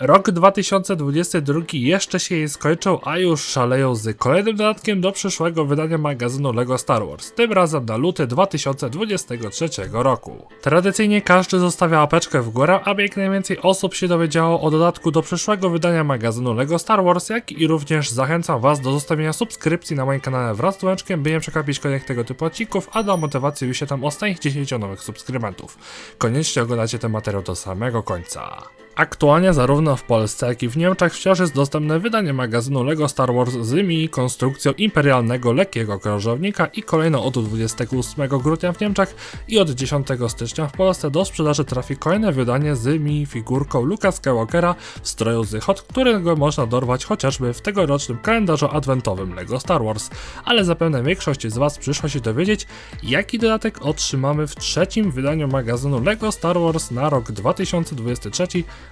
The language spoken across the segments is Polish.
Rok 2022 jeszcze się nie skończył, a już szaleją z kolejnym dodatkiem do przyszłego wydania magazynu LEGO Star Wars, tym razem na luty 2023 roku. Tradycyjnie każdy zostawia apeczkę w górę, aby jak najwięcej osób się dowiedziało o dodatku do przyszłego wydania magazynu LEGO Star Wars, jak i również zachęcam Was do zostawienia subskrypcji na moim kanale wraz z dzwoneczkiem, by nie przegapić kolejnych tego typu odcinków, a dla motywacji już się tam ostatnich 10 nowych subskrybentów. Koniecznie oglądajcie ten materiał do samego końca. Aktualnie zarówno w Polsce, jak i w Niemczech wciąż jest dostępne wydanie magazynu LEGO Star Wars z mini konstrukcją imperialnego lekkiego krążownika i kolejno od 28 grudnia w Niemczech i od 10 stycznia w Polsce do sprzedaży trafi kolejne wydanie z mini figurką Luka Skywalkera w stroju z Hot, którego można dorwać chociażby w tegorocznym kalendarzu adwentowym LEGO Star Wars. Ale zapewne większość z Was przyszło się dowiedzieć, jaki dodatek otrzymamy w trzecim wydaniu magazynu LEGO Star Wars na rok 2023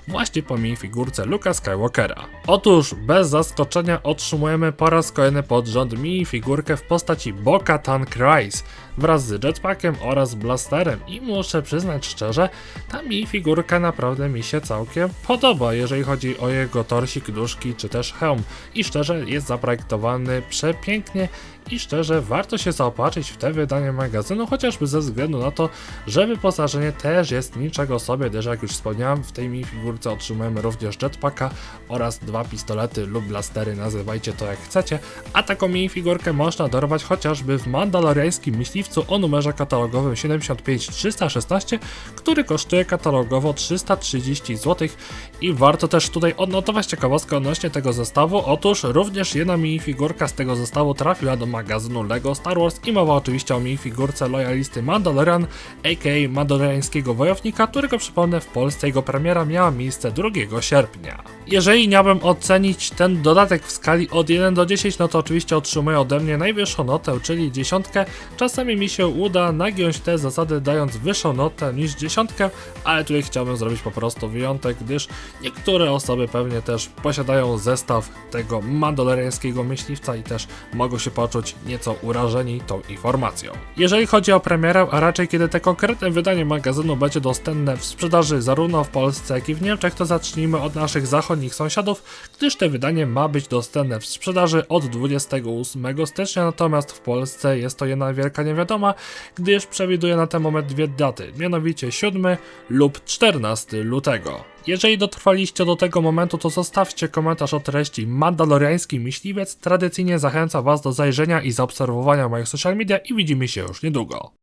właśnie po minifigurce Luka Skywalkera. Otóż bez zaskoczenia otrzymujemy po raz kolejny pod rząd minifigurkę w postaci Bo-Katan Kryze wraz z jetpackiem oraz blasterem. I muszę przyznać szczerze, ta minifigurka naprawdę mi się całkiem podoba, jeżeli chodzi o jego torsik, nóżki czy też hełm. I szczerze jest zaprojektowany przepięknie i szczerze warto się zaopatrzyć w te wydanie magazynu, chociażby ze względu na to, że wyposażenie też jest niczego sobie, gdyż jak już wspomniałem, w tej minifigurce otrzymujemy również jetpacka oraz dwa pistolety lub blastery, nazywajcie to jak chcecie, a taką minifigurkę można dorwać chociażby w mandaloriańskim myśliwcu o numerze katalogowym 75316, który kosztuje katalogowo 330 zł i warto też tutaj odnotować ciekawostkę odnośnie tego zestawu, otóż również jedna minifigurka z tego zestawu trafiła do magazynu LEGO Star Wars i mowa oczywiście o minifigurce lojalisty Mandalorian, a.k.a. Mandaloriańskiego Wojownika, którego przypomnę w Polsce jego premiera miała miejsce 2 sierpnia. Jeżeli miałbym ocenić ten dodatek w skali od 1 do 10, no to oczywiście otrzymuję ode mnie najwyższą notę, czyli dziesiątkę. Czasami mi się uda nagiąć te zasady dając wyższą notę niż dziesiątkę, ale tutaj chciałbym zrobić po prostu wyjątek, gdyż niektóre osoby pewnie też posiadają zestaw tego mandaloriańskiego myśliwca i też mogą się poczuć nieco urażeni tą informacją. Jeżeli chodzi o premierę, a raczej kiedy te konkretne wydanie magazynu będzie dostępne w sprzedaży zarówno w Polsce, jak i w Niemczech, to zacznijmy od naszych zachodnich sąsiadów, gdyż te wydanie ma być dostępne w sprzedaży od 28 stycznia, natomiast w Polsce jest to jedna wielka niewiadoma, gdyż przewiduje na ten moment dwie daty, mianowicie 7 lub 14 lutego. Jeżeli dotrwaliście do tego momentu, to zostawcie komentarz o treści Mandaloriański Myśliwiec. Tradycyjnie zachęcam Was do zajrzenia i zaobserwowania moich social media i widzimy się już niedługo.